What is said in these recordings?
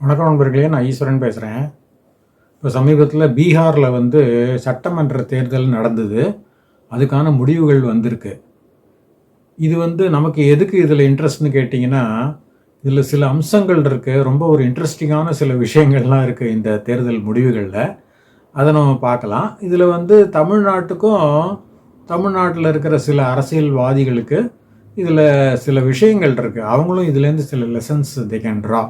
வணக்கம் நண்பர்களே நான் ஈஸ்வரன் பேசுகிறேன் இப்போ சமீபத்தில் பீகாரில் வந்து சட்டமன்ற தேர்தல் நடந்தது. அதுக்கான முடிவுகள் வந்திருக்கு. இது வந்து நமக்கு எதுக்கு இதில் இன்ட்ரெஸ்ட்னு கேட்டிங்கன்னா இதில் சில அம்சங்கள் இருக்குது ரொம்ப ஒரு இன்ட்ரெஸ்டிங்கான சில விஷயங்கள்லாம் இருக்குது இந்த தேர்தல் முடிவுகளில். அதை நம்ம பார்க்கலாம். இதில் வந்து தமிழ்நாட்டுக்கும் தமிழ்நாட்டில் இருக்கிற சில அரசியல்வாதிகளுக்கு இதில் சில விஷயங்கள் இருக்குது அவங்களும் இதுலேருந்து சில lessons they can draw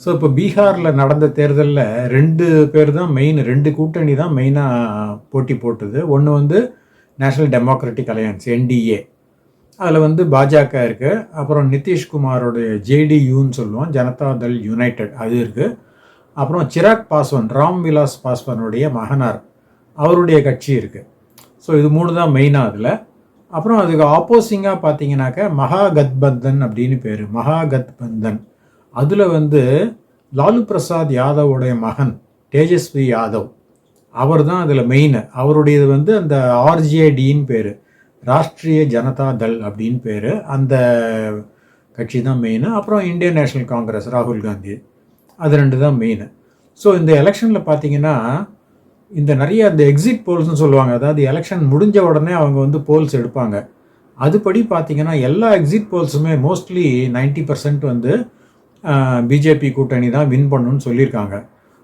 so இப்போ பீகாரில் நடந்த தேர்தலில் ரெண்டு பேர் தான் மெயின் ரெண்டு கூட்டணி தான் மெயினாக போட்டி போட்டது. ஒன்று வந்து நேஷனல் டெமோக்ராட்டிக் அலையன்ஸ் என்டிஏ அதில் வந்து பாஜக இருக்குது அப்புறம் நிதிஷ்குமாரோடைய ஜேடியூன்னு சொல்லுவோம். ஜனதா தள் யுனைடெட் அது இருக்குது அப்புறம் சிராக் பாஸ்வான் ராம் விலாஸ் பாஸ்வானுடைய மகனார் அவருடைய கட்சி இருக்குது ஸோ இது மூணு தான் மெயினாக அதில். அப்புறம் அதுக்கு ஆப்போசிங்காக பார்த்தீங்கன்னாக்க மகா கத்பந்தன் அப்படின்னு பேர். மகா கத்பந்தன் அதில் வந்து லாலு பிரசாத் யாதவோடைய மகன் தேஜஸ்வி யாதவ். அவர் தான் அதில் மெயின் அவருடையது வந்து அந்த ஆர்ஜேடின்னு பேர். ராஷ்ட்ரிய ஜனதா தள் அப்படின்னு பேர். அந்த கட்சி தான் மெயின் அப்புறம் இந்தியன் நேஷனல் காங்கிரஸ் ராகுல் காந்தி. அது ரெண்டு தான் மெயின் ஸோ இந்த எலெக்ஷனில் பார்த்தீங்கன்னா இந்த நிறைய அந்த எக்ஸிட் போல்ஸ்னு சொல்லுவாங்க. அதாவது எலெக்ஷன் முடிஞ்ச உடனே அவங்க வந்து போல்ஸ் எடுப்பாங்க. அதுபடி பார்த்தீங்கன்னா எல்லா எக்ஸிட் போல்ஸுமே மோஸ்ட்லி 90% பர்சன்ட் வந்து பிஜேபி கூட்டணி தான் வின் பண்ணுன்னு சொல்லியிருக்காங்க.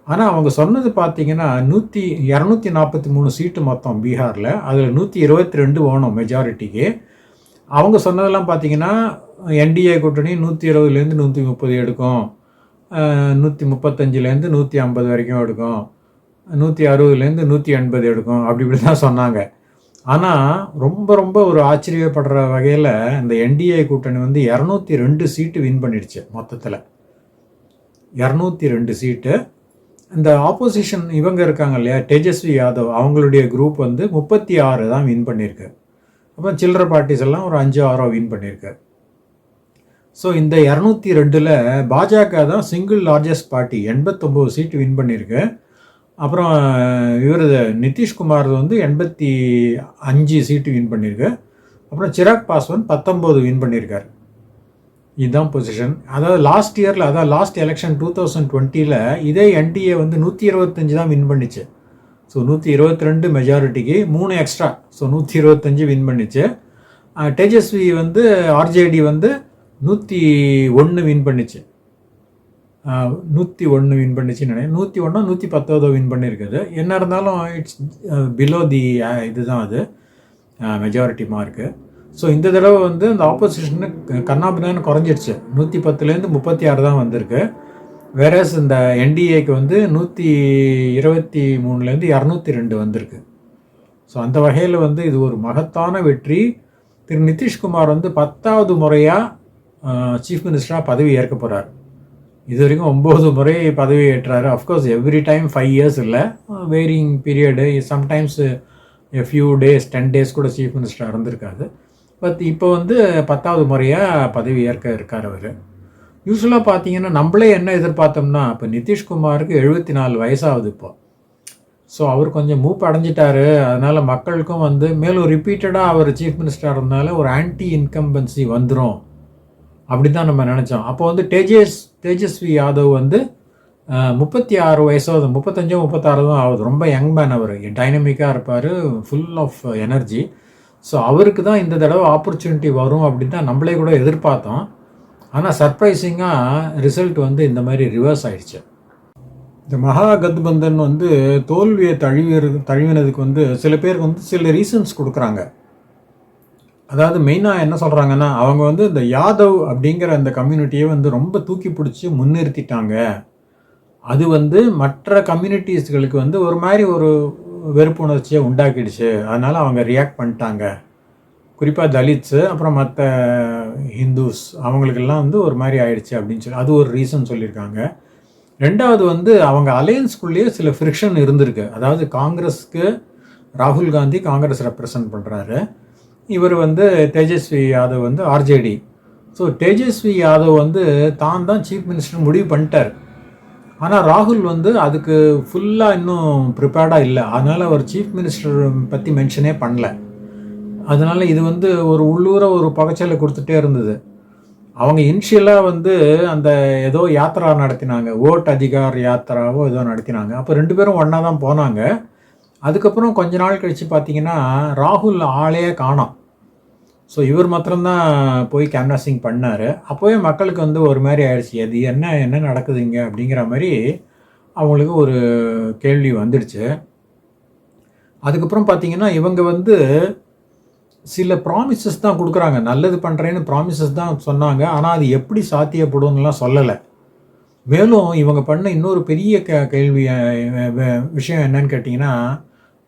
ஆனால் அவங்க சொன்னது பார்த்தீங்கன்னா நூற்றி இரநூத்தி நாற்பத்தி மூணு சீட்டு மொத்தம் பீகாரில் அதில் நூற்றி இருபத்தி ரெண்டு வேணும் மெஜாரிட்டிக்கு அவங்க சொன்னதெல்லாம் பார்த்தீங்கன்னா என்டிஏ கூட்டணி நூற்றி இருபதுலேருந்து நூற்றி முப்பது எடுக்கும். நூற்றி முப்பத்தஞ்சுலேருந்து நூற்றி ஐம்பது வரைக்கும் எடுக்கும். நூற்றி அறுபதுலேருந்து நூற்றி எண்பது எடுக்கும். அப்படி இப்படி தான் சொன்னாங்க. ஆனால் ரொம்ப ரொம்ப ஒரு ஆச்சரியப்படுற வகையில் இந்த என்டிஏ கூட்டணி வந்து இரநூத்தி ரெண்டு சீட்டு வின் பண்ணிடுச்சு மொத்தத்தில். இரநூத்தி ரெண்டு சீட்டு. இந்த ஆப்போசிஷன் இவங்க இருக்காங்க இல்லையா தேஜஸ்வி யாதவ் அவங்களுடைய குரூப் வந்து முப்பத்தி ஆறு தான் வின் பண்ணியிருக்கு அப்போ சில்லற பார்ட்டிஸ் எல்லாம் ஒரு அஞ்சு ஆறோ வின் பண்ணியிருக்கு ஸோ இந்த இரநூத்தி ரெண்டில் பாஜக தான் சிங்கிள் லார்ஜஸ்ட் பார்ட்டி எண்பத்தொம்போது சீட்டு வின் பண்ணியிருக்கு அப்புறம் இவர் நிதிஷ்குமார் வந்து எண்பத்தி அஞ்சு சீட்டு வின் பண்ணியிருக்கு அப்புறம் சிராக் பாஸ்வான் பத்தொம்போது வின் பண்ணியிருக்கார் இதுதான் பொசிஷன் அதாவது லாஸ்ட் இயரில் அதாவது லாஸ்ட் எலெக்ஷன் டூ தௌசண்ட் டுவெண்ட்டியில் இதே என்டிஏ வந்து நூற்றி இருபத்தஞ்சு தான் வின் பண்ணிச்சு. ஸோ நூற்றி இருபத்தி ரெண்டு மெஜாரிட்டிக்கு மூணு எக்ஸ்ட்ரா ஸோ நூற்றி இருபத்தஞ்சு வின் பண்ணிச்சு. தேஜஸ்வி வந்து ஆர்ஜேடி வந்து நூற்றி ஒன்று வின் பண்ணிச்சு. நூற்றி ஒன்று வின் பண்ணிச்சுன்னு நினைக்கிறேன். நூற்றி ஒன்றோ நூற்றி பத்தொதோ வின் பண்ணியிருக்குது. என்ன இருந்தாலும் இட்ஸ் பிலோ தி இதுதான் அது. மெஜாரிட்டி மார்க்கு ஸோ இந்த தடவை வந்து அந்த ஆப்போசிஷனு கண்ணாபின்னு குறைஞ்சிடுச்சு. நூற்றி பத்துலேருந்து முப்பத்தி ஆறு தான் வந்திருக்கு. வேறஸ் இந்த என்டிஏக்கு வந்து நூற்றி இருபத்தி மூணுலேருந்து இரநூத்தி ரெண்டு வந்திருக்கு. ஸோ அந்த வகையில் வந்து இது ஒரு மகத்தான வெற்றி. திரு நிதிஷ்குமார் வந்து பத்தாவது முறையாக சீஃப் மினிஸ்டராக பதவி ஏற்க போகிறார் இது வரைக்கும் ஒம்பது முறை பதவி ஏற்றாரு. Of course every time five years இல்லை. Varying period sometimes a few days ten days கூட சீஃப் மினிஸ்டராக இருந்திருக்காது பட் இப்போ வந்து பத்தாவது முறையாக பதவி ஏற்க இருக்கார் அவர். யூஸ்வலாக பார்த்தீங்கன்னா நம்மளே என்ன எதிர்பார்த்தோம்னா இப்போ நிதிஷ்குமாருக்கு எழுபத்தி நாலு வயசாகுது இப்போ. ஸோ அவர் கொஞ்சம் மூப்பு அடைஞ்சிட்டாரு. அதனால் மக்களுக்கும் வந்து மேலும் ரிப்பீட்டடாக அவர் சீஃப் மினிஸ்டராக இருந்தனால ஒரு ஆன்டி இன்கம்பன்சி வந்துடும் அப்படி தான் நம்ம நினச்சோம். அப்போ வந்து டேஜேஸ் தேஜஸ்வி யாதவ் வந்து முப்பத்தி ஆறு வயசாவது முப்பத்தஞ்சோ முப்பத்தாறு தான் ஆகுது. ரொம்ப யங் மேன் அவர். டைனமிக்காக இருப்பார். ஃபுல் ஆஃப் எனர்ஜி ஸோ அவருக்கு தான் இந்த தடவை ஆப்பர்ச்சுனிட்டி வரும் அப்படின்னு தான் நம்மளே கூட எதிர்பார்த்தோம். ஆனால் சர்ப்ரைசிங்காக ரிசல்ட் வந்து இந்த மாதிரி ரிவர்ஸ் ஆயிடுச்சு. இந்த மகா கத்பந்தன் வந்து தோல்வியை தழுவி தழுவினதுக்கு வந்து சில பேருக்கு வந்து சில ரீசன்ஸ் கொடுக்குறாங்க. அதாவது மெயினாக என்ன சொல்கிறாங்கன்னா அவங்க வந்து இந்த யாதவ் அப்படிங்கிற அந்த கம்யூனிட்டியை வந்து ரொம்ப தூக்கி பிடிச்சி முன்னிறுத்திட்டாங்க. அது வந்து மற்ற கம்யூனிட்டிஸ்களுக்கு வந்து ஒரு மாதிரி ஒரு வெறுப்புணர்ச்சியை உண்டாக்கிடுச்சு. அதனால் அவங்க ரியாக்ட் பண்ணிட்டாங்க. குறிப்பாக தலித்ஸு அப்புறம் மற்ற ஹிந்துஸ் அவங்களுக்கெல்லாம் வந்து ஒரு மாதிரி ஆயிடுச்சு அப்படின்னு சொல்லி அது ஒரு ரீசன் சொல்லியிருக்காங்க. ரெண்டாவது வந்து அவங்க அலையன்ஸ்குள்ளேயே சில ஃப்ரிக்ஷன் இருந்திருக்கு. அதாவது காங்கிரஸ்க்கு ராகுல் காந்தி காங்கிரஸ் ரெப்ரசன்ட் பண்ணுறாரு இவர் வந்து தேஜஸ்வி யாதவ் வந்து ஆர்ஜேடி. ஸோ தேஜஸ்வி யாதவ் வந்து தான் தான் சீஃப் மினிஸ்டர் முடிவு பண்ணிட்டார். ஆனால் ராகுல் வந்து அதுக்கு ஃபுல்லாக இன்னும் ப்ரிப்பேர்டாக இல்லை. அதனால் அவர் சீஃப் மினிஸ்டர் பற்றி மென்ஷனே பண்ணல. அதனால் இது வந்து ஒரு உள்ளூர ஒரு பகச்சலை கொடுத்துட்டே இருந்தது. அவங்க இனிஷியலாக வந்து அந்த ஏதோ யாத்ரா நடத்தினாங்க. ஓட் அதிகார் யாத்ராவோ ஏதோ நடத்தினாங்க. அப்போ ரெண்டு பேரும் ஒன்றா தான் போனாங்க. அதுக்கப்புறம் கொஞ்ச நாள் கழித்து பார்த்தீங்கன்னா ராகுல் ஆளே காணோம். ஸோ இவர் மாத்திரம்தான் போய் கேன்வாசிங் பண்ணார். அப்போவே மக்களுக்கு வந்து ஒரு மாதிரி ஆயிடுச்சு. அது என்ன என்ன நடக்குது இங்கே அப்படிங்கிற மாதிரி அவங்களுக்கு ஒரு கேள்வி வந்துடுச்சு. அதுக்கப்புறம் பார்த்தீங்கன்னா இவங்க வந்து சில ப்ராமிசஸ் தான் கொடுக்குறாங்க. நல்லது பண்ணுறேன்னு ப்ராமிசஸ் தான் சொன்னாங்க. ஆனால் அது எப்படி சாத்தியப்படும்லாம் சொல்லலை. மேலும் இவங்க பண்ண இன்னொரு பெரிய க கேள்வி விஷயம் என்னன்னு கேட்டிங்கன்னா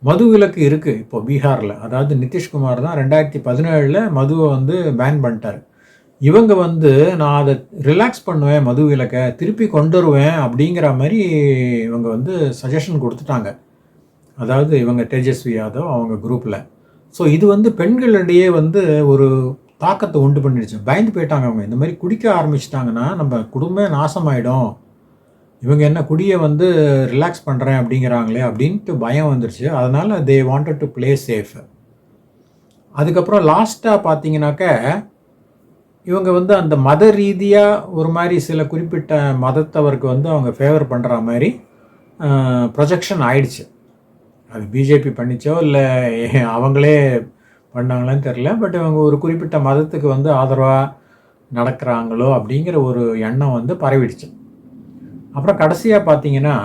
மது விலக்கு இருக்குது இப்போ பீகாரில். அதாவது நிதிஷ்குமார் தான் ரெண்டாயிரத்தி பதினேழில் மதுவை வந்து பேன் பண்ணிட்டார். இவங்க வந்து நான் அதை ரிலாக்ஸ் பண்ணுவேன் மது விலக்கை திருப்பி கொண்டு வருவேன் அப்படிங்கிற மாதிரி இவங்க வந்து சஜஷன் கொடுத்துட்டாங்க. அதாவது இவங்க தேஜஸ்வி யாதவ் அவங்க குரூப்பில் ஸோ இது வந்து பெண்களிடையே வந்து ஒரு தாக்கத்தை உண்டு பண்ணிடுச்சு. பயந்து போயிட்டாங்க அவங்க. இந்த மாதிரி குடிக்க ஆரம்பிச்சிட்டாங்கன்னா நம்ம குடும்பம் நாசமாயிடும். இவங்க என்ன குடியை வந்து ரிலாக்ஸ் பண்ணுறேன் அப்படிங்கிறாங்களே அப்படின்ட்டு பயம் வந்துருச்சு. அதனால் they wanted to play safe அதுக்கப்புறம் லாஸ்ட்டாக பார்த்தீங்கன்னாக்க இவங்க வந்து அந்த மத ரீதியாக ஒரு மாதிரி சில குறிப்பிட்ட மதத்தவருக்கு வந்து அவங்க ஃபேவர் பண்ணுற மாதிரி ப்ரொஜெக்ஷன் ஆயிடுச்சு. அது பிஜேபி பண்ணிச்சோ இல்லை அவங்களே பண்ணாங்களான்னு தெரில பட் இவங்க ஒரு குறிப்பிட்ட மதத்துக்கு வந்து ஆதரவாக நடக்கிறாங்களோ அப்படிங்கிற ஒரு எண்ணம் வந்து பரவிடுச்சு. அப்புறம் கடைசியாக பார்த்தீங்கன்னா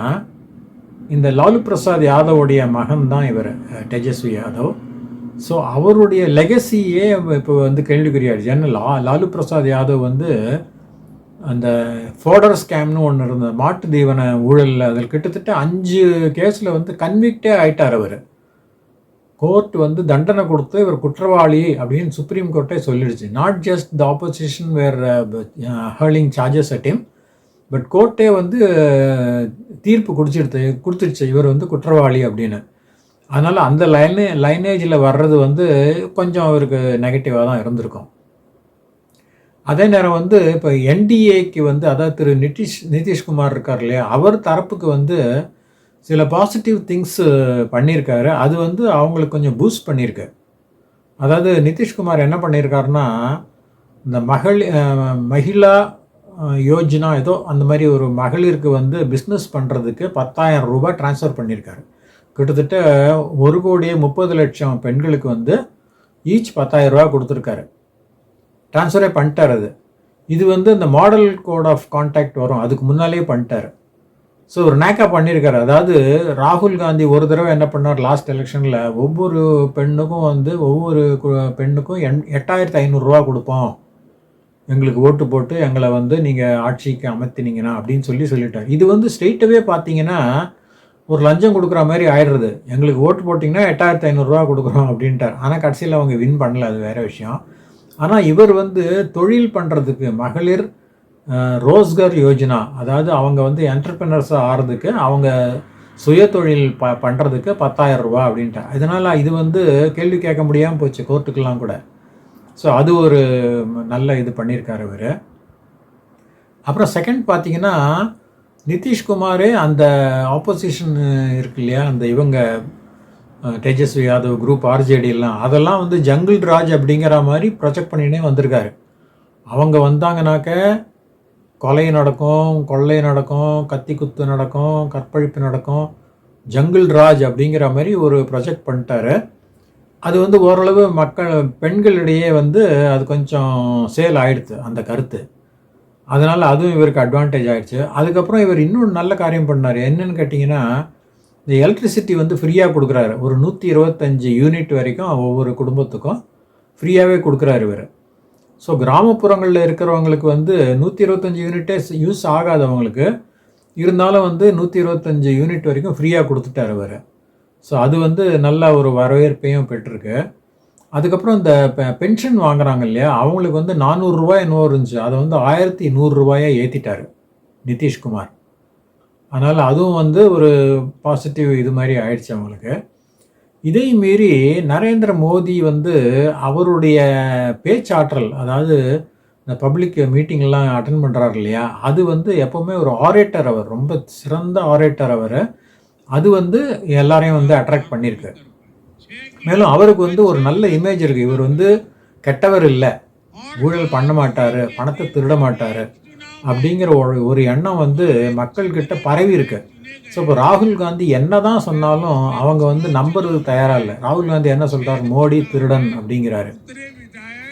இந்த லாலு பிரசாத் யாதவுடைய மகன் தான் இவர் தேஜஸ்வி யாதவ். ஸோ அவருடைய லெகசியே இப்போ வந்து கேள்விக்குறியாடுச்சு ஏன்னா லா லாலு பிரசாத் யாதவ் வந்து அந்த ஃபோடர் ஸ்கேம்னு ஒன்று இருந்தது. மாட்டு தீவன ஊழலில் அதில் கிட்டத்தட்ட அஞ்சு கேஸில் வந்து கன்விக்டே ஆயிட்டார் அவர். கோர்ட் வந்து தண்டனை கொடுத்து இவர் குற்றவாளி அப்படின்னு சுப்ரீம் கோர்ட்டே சொல்லிடுச்சு. Not just the opposition were hurling charges at but கோர்ட்டே வந்து தீர்ப்பு குடிச்சிடுத்து கொடுத்துருச்சு. இவர் வந்து குற்றவாளி அப்படின்னு. அதனால் அந்த லைனே லைனேஜில் வர்றது வந்து கொஞ்சம் அவருக்கு நெகட்டிவாக தான் இருந்திருக்கும். அதே நேரம் வந்து இப்போ என்டிஏக்கு வந்து அதாவது திரு நிதிஷ் நிதிஷ்குமார் இருக்கார் இல்லையா? அவர் தரப்புக்கு வந்து சில பாசிட்டிவ் திங்ஸு பண்ணியிருக்காரு. அது வந்து அவங்களுக்கு கொஞ்சம் பூஸ்ட் பண்ணியிருக்கு. அதாவது நிதிஷ்குமார் என்ன பண்ணியிருக்காருன்னா இந்த மகளி மகிழா யோஜனா ஏதோ அந்த மாதிரி ஒரு மகளிருக்கு வந்து பிஸ்னஸ் பண்ணுறதுக்கு பத்தாயிரம் ரூபாய் ட்ரான்ஸ்ஃபர் பண்ணியிருக்காரு. கிட்டத்தட்ட ஒரு கோடியே முப்பது லட்சம் பெண்களுக்கு வந்து ஈச் பத்தாயிரம் ரூபா கொடுத்துருக்காரு. ட்ரான்ஸ்ஃபரே பண்ணிட்டார் அது. இது வந்து இந்த மாடல் கோட் ஆஃப் கான்டாக்ட் வரும். அதுக்கு முன்னாலேயே பண்ணிட்டார். ஸோ ஒரு நேக்கா பண்ணியிருக்காரு. அதாவது ராகுல் காந்தி ஒரு தடவை என்ன பண்ணார்? லாஸ்ட் எலெக்ஷனில் ஒவ்வொரு பெண்ணுக்கும் வந்து ஒவ்வொரு பெண்ணுக்கும் எண் எட்டாயிரத்து ஐநூறுரூவா கொடுப்போம். எங்களுக்கு ஓட்டு போட்டு எங்களை வந்து நீங்கள் ஆட்சிக்கு அமர்த்தினீங்கன்னா அப்படின்னு சொல்லி சொல்லிட்டார். இது வந்து ஸ்ட்ரெயிட்டவே பார்த்தீங்கன்னா ஒரு லஞ்சம் கொடுக்குற மாதிரி ஆயிடுறது. எங்களுக்கு ஓட்டு போட்டிங்கன்னா எட்டாயிரத்து ஐநூறுரூவா கொடுக்குறோம் அப்படின்ட்டார். ஆனால் கடைசியில் அவங்க வின் பண்ணல அது வேறு விஷயம். ஆனால் இவர் வந்து தொழில் பண்ணுறதுக்கு மகளிர் ரோஸ்கர் யோஜனா அதாவது அவங்க வந்து என்டர்பிரினர்ஸாக ஆகிறதுக்கு அவங்க சுய தொழில் ப பண்ணுறதுக்கு பத்தாயிரம் ரூபா அப்படின்ட்டு இதனால் இது வந்து கேள்வி கேட்க முடியாமல் போச்சு கோர்ட்டுக்கெல்லாம் கூட. ஸோ அது ஒரு நல்ல இது பண்ணியிருக்காரு இவர் அப்புறம் செகண்ட் பார்த்தீங்கன்னா நிதிஷ்குமாரே அந்த ஆப்போசிஷன் இருக்கு இல்லையா அந்த இவங்க தேஜஸ்வி யாதவ் குரூப் ஆர்ஜேடி எல்லாம் அதெல்லாம் வந்து ஜங்கிள் ராஜ் அப்படிங்கிற மாதிரி ப்ரொஜெக்ட் பண்ணினே வந்திருக்காரு. அவங்க வந்தாங்கனாக்க கொலை நடக்கும் கொள்ளை நடக்கும் கத்தி குத்து நடக்கும் கற்பழிப்பு நடக்கும் ஜங்கிள் ராஜ் அப்படிங்கிற மாதிரி ஒரு ப்ரொஜெக்ட் பண்ணிட்டாரு. அது வந்து ஓரளவு மக்கள் பெண்களிடையே வந்து அது கொஞ்சம் சேல் ஆயிடுது அந்த கருத்து. அதனால் அதுவும் இவருக்கு அட்வான்டேஜ் ஆகிடுச்சு அதுக்கப்புறம் இவர் இன்னொரு நல்ல காரியம் பண்ணார். என்னன்னு கேட்டிங்கன்னா இந்த எலக்ட்ரிசிட்டி வந்து ஃப்ரீயாக கொடுக்குறாரு. ஒரு நூற்றி இருபத்தஞ்சி யூனிட் வரைக்கும் ஒவ்வொரு குடும்பத்துக்கும் ஃப்ரீயாகவே கொடுக்குறாரு இவர். ஸோ கிராமப்புறங்களில் இருக்கிறவங்களுக்கு வந்து நூற்றி இருபத்தஞ்சி யூனிட்டே யூஸ் ஆகாதவங்களுக்கு இருந்தாலும் வந்து நூற்றி இருபத்தஞ்சி யூனிட் வரைக்கும் ஃப்ரீயாக கொடுத்துட்டார் இவர். ஸோ அது வந்து நல்ல ஒரு வரவேற்பையும் பெற்றிருக்கு. அதுக்கப்புறம் இந்த பெ- பென்ஷன் வாங்குறாங்க இல்லையா? அவங்களுக்கு வந்து நானூறுரூவா என்னவோ இருந்துச்சு. அதை வந்து ஆயிரத்தி நூறுரூவாயாக ஏற்றிட்டாரு நிதிஷ்குமார். அதனால் அதுவும் வந்து ஒரு பாசிட்டிவ் இது மாதிரி ஆயிடுச்சு அவங்களுக்கு. இதை மீறி நரேந்திர மோடி வந்து அவருடைய பேச்சாற்றல் அதாவது இந்த பப்ளிக் மீட்டிங்லாம் அட்டன் பண்ணுறாரு இல்லையா? அது வந்து எப்போவுமே ஒரு ஆரேட்டர் அவர் ரொம்ப சிறந்த ஆரேட்டர் அவர். அது வந்து எல்லாரையும் வந்து அட்ராக்ட் பண்ணியிருக்கு மேலும் அவருக்கு வந்து ஒரு நல்ல இமேஜ் இருக்குது இவர் வந்து கெட்டவர் இல்லை. ஊழல் பண்ண மாட்டார். பணத்தை திருட மாட்டார். அப்படிங்கிற ஒரு ஒரு எண்ணம் வந்து மக்கள்கிட்ட பரவி இருக்கு. ஸோ இப்போ ராகுல் காந்தி என்ன தான் சொன்னாலும் அவங்க வந்து நம்புறது தயாராக இல்லை. ராகுல் காந்தி என்ன சொல்கிறார் மோடி திருடன் அப்படிங்கிறாரு.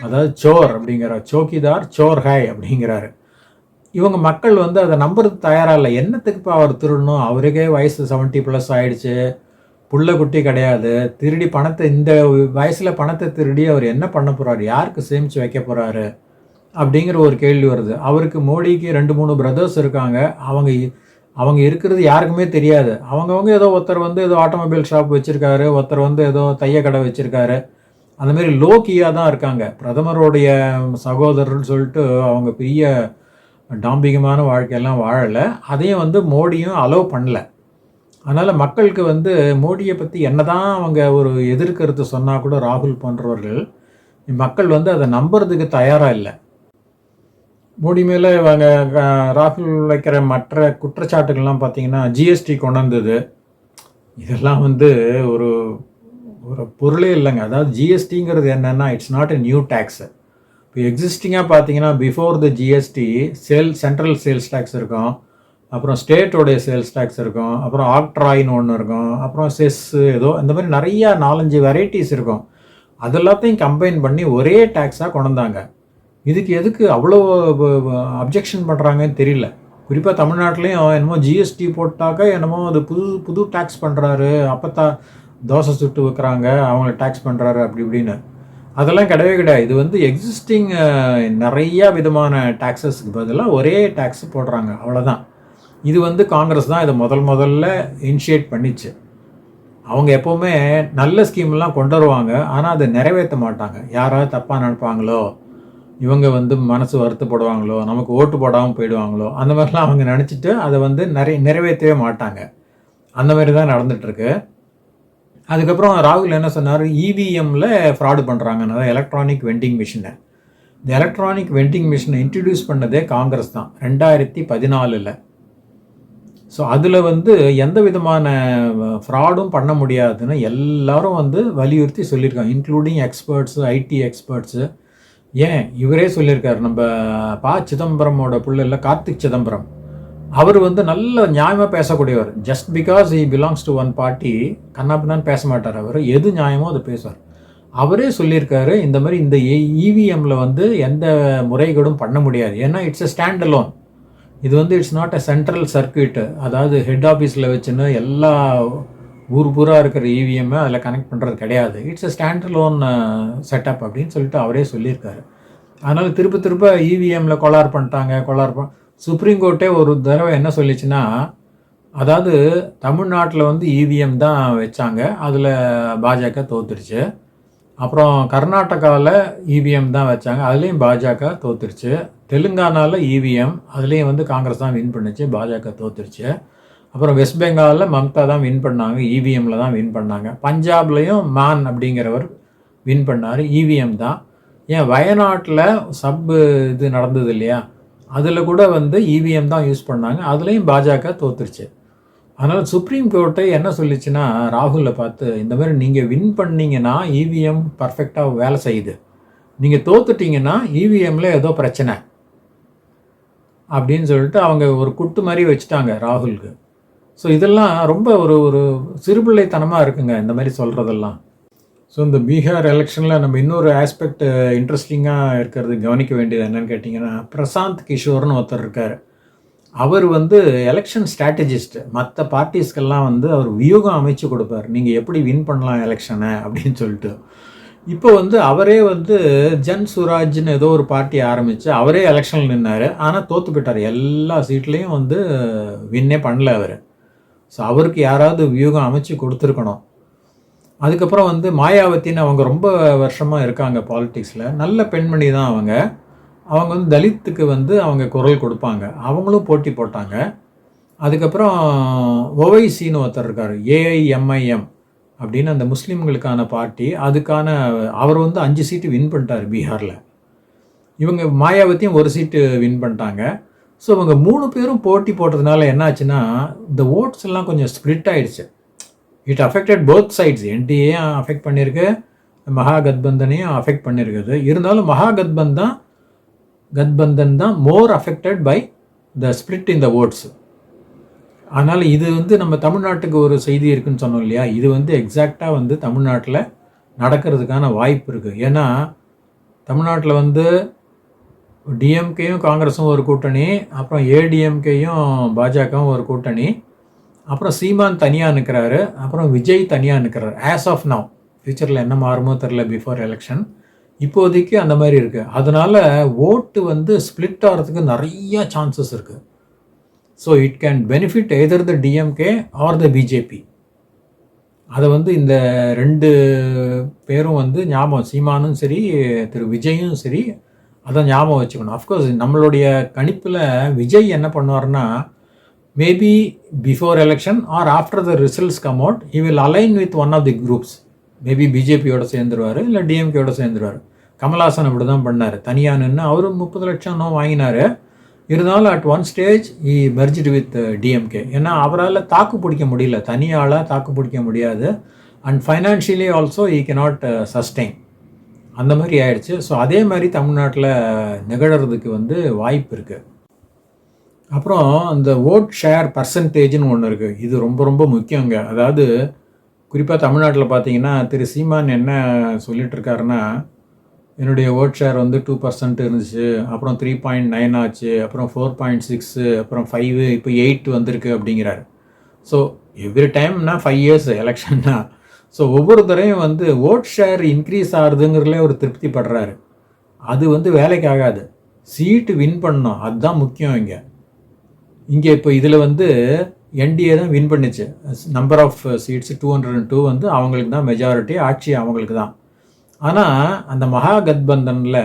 அதாவது சோர் அப்படிங்கிறார். சோக்கிதார் சோர் ஹாய் அப்படிங்கிறாரு. இவங்க மக்கள் வந்து அதை நம்புறது தயாராக இல்லை. என்னத்துக்கு இப்போ அவர் திருடணும்? அவருக்கே வயசு செவன்ட்டி ப்ளஸ் ஆயிடுச்சு. புள்ள குட்டி கிடையாது. திருடி பணத்தை இந்த வயசில் பணத்தை திருடி அவர் என்ன பண்ண போகிறாரு யாருக்கு சேமித்து வைக்க போகிறாரு அப்படிங்கிற ஒரு கேள்வி வருது. அவருக்கு மோடிக்கு ரெண்டு மூணு பிரதர்ஸ் இருக்காங்க. அவங்க அவங்க இருக்கிறது யாருக்குமே தெரியாது. அவங்கவுங்க ஏதோ ஒருத்தர் வந்து ஏதோ ஆட்டோமொபைல் ஷாப் வச்சுருக்காரு. ஒருத்தர் வந்து ஏதோ தைய கடை வச்சுருக்காரு. அந்தமாரி லோக்கியாக தான் இருக்காங்க. பிரதமருடைய சகோதரர்னு சொல்லிட்டு அவங்க பெரிய டாம்பிகமான வாழ்க்கையெல்லாம் வாழலை. அதையும் வந்து மோடியும் அலோவ் பண்ணல. அதனால் மக்களுக்கு வந்து மோடியை பற்றி என்ன தான் அவங்க ஒரு எதிர்கருத்து சொன்னால் கூட ராகுல் போன்றவர்கள் மக்கள் வந்து அதை நம்புறதுக்கு தயாராக இல்லை. மோடி மேலே இவங்க ராகுல் வைக்கிற மற்ற குற்றச்சாட்டுகள்லாம் பார்த்திங்கன்னா ஜிஎஸ்டி கொண்டு இதெல்லாம் வந்து ஒரு ஒரு பொருளே இல்லைங்க. அதாவது ஜிஎஸ்டிங்கிறது என்னென்னா it's not a new tax இப்போ எக்ஸிஸ்டிங்காக பார்த்தீங்கன்னா before the GST sale central sales tax இருக்கும். அப்புறம் ஸ்டேட்டோடைய சேல்ஸ் டேக்ஸ் இருக்கும். அப்புறம் ஆக்ட்ராயின்னு ஒன்று இருக்கும். அப்புறம் செஸ்ஸு ஏதோ இந்த மாதிரி நிறையா நாலஞ்சு வெரைட்டிஸ் இருக்கும். அது எல்லாத்தையும் கம்பைன் பண்ணி ஒரே டேக்ஸாக கொண்டாந்தாங்க. இதுக்கு எதுக்கு அவ்வளோ அப்ஜெக்ஷன் பண்ணுறாங்கன்னு தெரியல. குறிப்பாக தமிழ்நாட்டிலையும் என்னமோ ஜிஎஸ்டி போட்டாக்க என்னமோ அது புது புது டேக்ஸ் பண்ணுறாரு அப்பத்தா தோசை சுட்டு வைக்கிறாங்க. அவங்கள டேக்ஸ் பண்ணுறாரு அப்படி இப்படின்னு. அதெல்லாம் கிடையவே கிடையாது. இது வந்து எக்ஸிஸ்டிங் நிறையா விதமான டேக்ஸஸ்க்கு பதிலாக ஒரே டேக்ஸ் போடுறாங்க. அவ்வளோதான் இது வந்து காங்கிரஸ் தான் இதை முதல் முதல்ல இனிஷியேட் பண்ணிச்சு. அவங்க எப்போவுமே நல்ல ஸ்கீம்லாம் கொண்டு வருவாங்க. ஆனால் அதை நிறைவேற்ற மாட்டாங்க. யாராவது தப்பாக நினைப்பாங்களோ இவங்க வந்து மனசு வருத்தப்படுவாங்களோ நமக்கு ஓட்டு போடாமல் போயிடுவாங்களோ அந்த மாதிரிலாம் அவங்க நினச்சிட்டு அதை வந்து நிறைய நிறைவேற்றவே மாட்டாங்க. அந்த மாதிரி தான் நடந்துகிட்ருக்கு அதுக்கப்புறம் ராகுல் என்ன சொன்னார்? இவிஎம்மில் ஃப்ராடு பண்ணுறாங்க அதாவது எலக்ட்ரானிக் வெண்டிங் மிஷினை இந்த எலக்ட்ரானிக் வெண்டிங் மிஷினை இன்ட்ரடியூஸ் பண்ணதே காங்கிரஸ் தான். ரெண்டாயிரத்தி பதினாலில். ஸோ அதில் வந்து எந்த விதமான ஃப்ராடும் பண்ண முடியாதுன்னு எல்லாரும் வந்து வலியுறுத்தி சொல்லியிருக்காங்க. இன்க்ளூடிங் எக்ஸ்பர்ட்ஸு ஐடி எக்ஸ்பர்ட்ஸு ஏன்? இவரே சொல்லியிருக்காரு. நம்ம பா சிதம்பரமோட பிள்ளை இல்லை கார்த்திக் சிதம்பரம். அவர் வந்து நல்ல நியாயமாக பேசக்கூடியவர். Just because he belongs to one party கண்ணாப்பின்னான்னு பேச மாட்டார் அவர். எது நியாயமோ அதை பேசுவார். அவரே சொல்லியிருக்காரு இந்த மாதிரி இந்த e- இவிஎம்மில் வந்து எந்த முறைகேடும் பண்ண முடியாது. ஏன்னா இட்ஸ் எ ஸ்டாண்ட் அலோன் இது வந்து it's not a central circuit அதாவது ஹெட் ஆஃபீஸில் வச்சுன்னு எல்லா ஊர் பூரா இருக்கிற இவிஎம்மை அதில் கனெக்ட் பண்ணுறது கிடையாது. It's a stand alone setup அப்படின்னு சொல்லிட்டு அவரே சொல்லியிருக்காரு. அதனால் திருப்ப திருப்ப இவிஎம்மில் கொலார் பண்ணிட்டாங்க கொலார் பண் சுப்ரீம் கோர்ட்டே ஒரு தடவை என்ன சொல்லிச்சுன்னா அதாவது தமிழ்நாட்டில் வந்து இவிஎம் தான் வச்சாங்க. அதில் பாஜக தோத்துருச்சு. அப்புறம் கர்நாடகாவில் இவிஎம் தான் வச்சாங்க. அதுலேயும் பாஜக தோத்துருச்சு. தெலுங்கானாவில் இவிஎம் அதுலேயும் வந்து காங்கிரஸ் தான் வின் பண்ணுச்சு. பாஜக தோத்துருச்சு. அப்புறம் வெஸ்ட் பெங்காலில் மம்தா தான் வின் பண்ணாங்க. இவிஎம்மில் தான் வின் பண்ணாங்க. பஞ்சாப்லேயும் மான் அப்படிங்கிறவர் வின் பண்ணார். இவிஎம் தான். ஏன் வயநாட்டில் சப் இது நடந்தது இல்லையா? அதில் கூட வந்து இவிஎம் தான் யூஸ் பண்ணாங்க. அதுலேயும் பாஜக தோத்துருச்சு. அதனால் சுப்ரீம் கோர்ட்டை என்ன சொல்லிச்சுன்னா ராகுலை பார்த்து இந்த மாதிரி நீங்கள் வின் பண்ணிங்கன்னா இவிஎம் பர்ஃபெக்டாக வேலை செய்யுது. நீங்கள் தோத்துட்டிங்கன்னா இவிஎம்மில் ஏதோ பிரச்சனை. அப்படின்னு சொல்லிட்டு அவங்க ஒரு குட்டு மாதிரி வச்சுட்டாங்க ராகுலுக்கு. ஸோ இதெல்லாம் ரொம்ப ஒரு ஒரு சிறுபிள்ளைத்தனமாக இருக்குங்க இந்த மாதிரி சொல்கிறதெல்லாம் ஸோ இந்த பீகார் எலெக்ஷனில் நம்ம இன்னொரு ஆஸ்பெக்ட் இன்ட்ரெஸ்டிங்காக இருக்கிறது கவனிக்க வேண்டியது என்னென்னு கேட்டிங்கன்னா பிரசாந்த் கிஷோர்னு ஒருத்தர் இருக்கார். அவர் வந்து எலெக்ஷன் ஸ்ட்ராட்டஜிஸ்ட் மற்ற பார்ட்டிஸ்க்கெல்லாம் வந்து அவர் வியூகம் அமைச்சு கொடுப்பார். நீங்கள் எப்படி வின் பண்ணலாம் எலெக்ஷனை அப்படின்னு சொல்லிட்டு. இப்போ வந்து அவரே வந்து ஜன் சுராஜ்னு ஏதோ ஒரு பார்ட்டி ஆரம்பித்து அவரே எலெக்ஷனில் நின்னார். ஆனால் தோற்று போயிட்டார். எல்லா சீட்லேயும் வந்து வின்னே பண்ணல அவர். ஸோ அவருக்கு யாராவது வியூகம் அமைச்சு கொடுத்துருக்கணும். அதுக்கப்புறம் வந்து மாயாவத்தின்னு அவங்க ரொம்ப வருஷமாக இருக்காங்க பாலிட்டிக்ஸில் நல்ல பெண்மணி தான் அவங்க. அவங்க வந்து தலித்துக்கு வந்து அவங்க குரல் கொடுப்பாங்க. அவங்களும் போட்டி போட்டாங்க. அதுக்கப்புறம் ஒவைசின்னு ஒருத்தர் இருக்கார். ஏஐஎம்ஐஎம் அப்படின்னு அந்த முஸ்லீம்களுக்கான பார்ட்டி. அதுக்கான அவர் வந்து அஞ்சு சீட்டு வின் பண்ணிட்டார் பீகாரில். இவங்க மாயாவத்தியும் ஒரு சீட்டு வின் பண்ணிட்டாங்க. ஸோ இவங்க மூணு பேரும் போட்டி போட்டதுனால என்னாச்சுன்னா இந்த ஓட்ஸ் எல்லாம் கொஞ்சம் ஸ்ப்ளிட் ஆகிடுச்சு இட் அஃபெக்டட் போத் சைட்ஸ் என்டிஏயும் அஃபெக்ட் பண்ணியிருக்கு மகாகத்பந்தனையும் அஃபெக்ட் பண்ணியிருக்குது இருந்தாலும் மகாகத்பந்தான் கத்பந்தன் தான் more affected by the split in the votes அதனால் இது வந்து நம்ம தமிழ்நாட்டுக்கு ஒரு செய்தி இருக்குதுன்னு சொன்னோம் இல்லையா? இது வந்து எக்ஸாக்டாக வந்து தமிழ்நாட்டில் நடக்கிறதுக்கான வாய்ப்பு இருக்குது ஏன்னா தமிழ்நாட்டில் வந்து டிஎம்கேயும் காங்கிரஸும் ஒரு கூட்டணி அப்புறம் ஏடிஎம்கேயும் பாஜகவும் ஒரு கூட்டணி. அப்புறம் சீமான் தனியாக நிற்கிறாரு அப்புறம் விஜய் தனியாக நிற்கிறாரு ஆஸ் ஆஃப் நவ் ஃப்யூச்சரில் என்ன மாறுமோ தெரில பிஃபோர் எலெக்ஷன் இப்போதைக்கு அந்த மாதிரி இருக்குது அதனால் ஓட்டு வந்து ஸ்ப்ளிட் ஆகிறதுக்கு நிறையா சான்சஸ் இருக்குது so it can benefit either the DMK or the BJP அதை வந்து இந்த ரெண்டு பேரும் வந்து ஞாபகம் சீமானும் சரி திரு விஜயும் சரி அதை ஞாபகம் வச்சுக்கணும். அஃப்கோர்ஸ் நம்மளுடைய கணிப்பில் விஜய் என்ன பண்ணுவார்னா maybe before election or after the results come out he will align with one of the groups maybe பிஜேபியோட சேர்ந்துருவார் இல்லை டிஎம்கேயோட சேர்ந்துருவார். கமல்ஹாசன் அப்படி தான் பண்ணார். தனியாக நின்று அவரும் முப்பது லட்சம் நோ வாங்கினார். இருந்தாலும் at one stage he merged with DMK ஏன்னா அவரால் தாக்கு பிடிக்க முடியல. தனியால் தாக்கு பிடிக்க முடியாது. And financially also he cannot sustain அந்த மாதிரி ஆயிடுச்சு. ஸோ அதே மாதிரி தமிழ்நாட்டில் நிகழறதுக்கு வந்து வாய்ப்பு இருக்குது அப்புறம் அந்த ஓட் ஷேர் பர்சன்டேஜ்னு ஒன்று இருக்குது இது ரொம்ப ரொம்ப முக்கியங்க. அதாவது குறிப்பாக தமிழ்நாட்டில் பார்த்தீங்கன்னா திரு சீமான் என்ன சொல்லிட்டு இருக்காருன்னா என்னுடைய ஓட் ஷேர் வந்து டூ பர்சன்ட் இருந்துச்சு. அப்புறம் த்ரீ பாயிண்ட் நைன் ஆச்சு. அப்புறம் ஃபோர் பாயிண்ட் சிக்ஸு அப்புறம் ஃபைவு இப்போ எயிட் வந்திருக்கு அப்படிங்கிறாரு. ஸோ எவ்ரி டைம்னா ஃபைவ் இயர்ஸ் எலெக்ஷன்னா ஸோ ஒவ்வொரு தரையும் வந்து ஓட் ஷேர் இன்க்ரீஸ் ஆகுதுங்கிறதுலே ஒரு திருப்தி படுறாரு அது வந்து வேலைக்கு ஆகாது. சீட்டு வின் பண்ணணும். அதுதான் முக்கியம் இங்கே. இங்கே இப்போ இதில் வந்து என்டிஏ தான் வின் பண்ணிச்சு. Number of seats two hundred and two வந்து அவங்களுக்கு தான் மெஜாரிட்டி ஆட்சி அவங்களுக்கு தான். ஆனால் அந்த மகா கத்பந்தனில்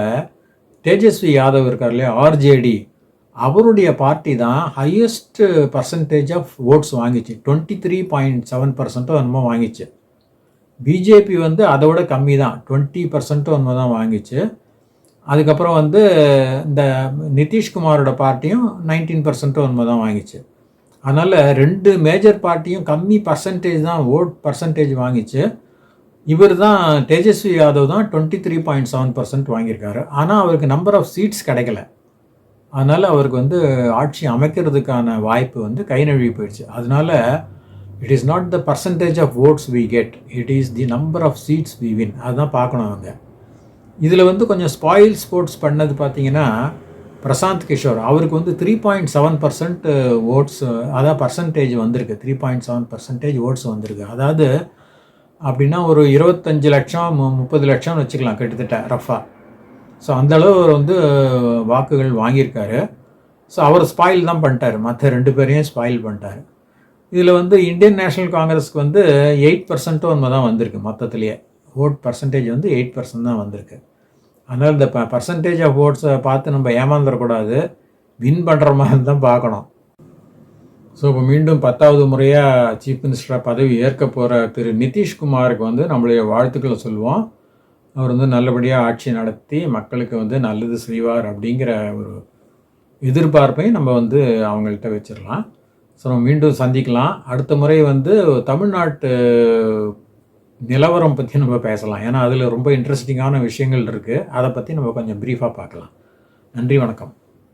தேஜஸ்வி யாதவ் இருக்கார் இல்லையா ஆர்ஜேடி அவருடைய பார்ட்டி தான் ஹையஸ்ட் பர்சன்டேஜ் ஆஃப் ஓட்ஸ் வாங்கிச்சு. டுவெண்ட்டி த்ரீ பாயிண்ட் செவன் பர்சன்ட்டோ என்னமோ வாங்கிச்சு. பிஜேபி வந்து அதை விட கம்மி தான் டுவெண்ட்டி பர்சன்ட்டும் என்னமோ தான் வாங்கிச்சு. அதுக்கப்புறம் வந்து இந்த நிதிஷ்குமாரோட பார்ட்டியும் நைன்டீன் பர்சன்ட்டோ உண்மை தான் வாங்கிச்சு. அதனால் ரெண்டு மேஜர் பார்ட்டியும் கம்மி பர்சன்டேஜ் தான் ஓட் பர்சன்டேஜ் வாங்கிச்சு. இவர் தான் தேஜஸ்வி யாதவ் தான் twenty three point seven percent வாங்கியிருக்காரு. ஆனால் அவருக்கு நம்பர் ஆஃப் சீட்ஸ் கிடைக்கல. அதனால் அவருக்கு வந்து ஆட்சி அமைக்கிறதுக்கான வாய்ப்பு வந்து கை நழுவி போயிடுச்சு. அதனால் it is not the percentage of votes we get it is the number of seats we win அதுதான் பார்க்கணும் அவங்க. இதில் வந்து கொஞ்சம் ஸ்பாயில் ஸ்போர்ட்ஸ் பண்ணது பார்த்தீங்கன்னா பிரசாந்த் கிஷோர். அவருக்கு வந்து three point seven percent votes அதான் பர்சன்டேஜ் வந்திருக்கு. Three point seven percentage votes வந்திருக்கு. அதாவது அப்படின்னா ஒரு இருபத்தஞ்சி லட்சம் முப்பது லட்சம்னு வச்சுக்கலாம் கிட்டத்தட்ட ரஃபா ஸோ அந்தளவு அவர் வந்து வாக்குகள் வாங்கியிருக்காரு. ஸோ அவர் ஸ்பாயில் தான் பண்ணிட்டார். மற்ற ரெண்டு பேரையும் ஸ்பாயில் பண்ணிட்டார். இதில் வந்து இந்தியன் நேஷ்னல் காங்கிரஸ்க்கு வந்து எயிட் பர்சன்ட்டும் உண்மை தான் வந்திருக்கு மொத்தத்துலேயே. ஓட் பர்சன்டேஜ் வந்து எயிட் பர்சன்ட் தான் வந்திருக்கு. அதனால் இந்த ப பர்சன்டேஜ் ஆஃப் ஓட்ஸை பார்த்து நம்ம ஏமாந்துடக்கூடாது வின் பண்ணுற மாதிரி தான் பார்க்கணும். ஸோ இப்போ மீண்டும் பத்தாவது முறையாக சீஃப் மினிஸ்டராக பதவி ஏற்க போகிற திரு நிதிஷ்குமாருக்கு வந்து நம்மளுடைய வாழ்த்துக்களை சொல்லுவோம். அவர் வந்து நல்லபடியாக ஆட்சி நடத்தி மக்களுக்கு வந்து நல்லது செய்வார் அப்படிங்கிற ஒரு எதிர்பார்ப்பையும் நம்ம வந்து அவங்கள்ட்ட வச்சிடலாம். ஸோ நம்ம மீண்டும் சந்திக்கலாம். அடுத்த முறை வந்து தமிழ்நாட்டு நிலவரம் பற்றி நம்ம பேசலாம். ஏன்னா அதில் ரொம்ப இன்ட்ரெஸ்டிங்கான விஷயங்கள் இருக்குது அதை பற்றி நம்ம கொஞ்சம் ப்ரீஃபாக பார்க்கலாம். நன்றி வணக்கம்.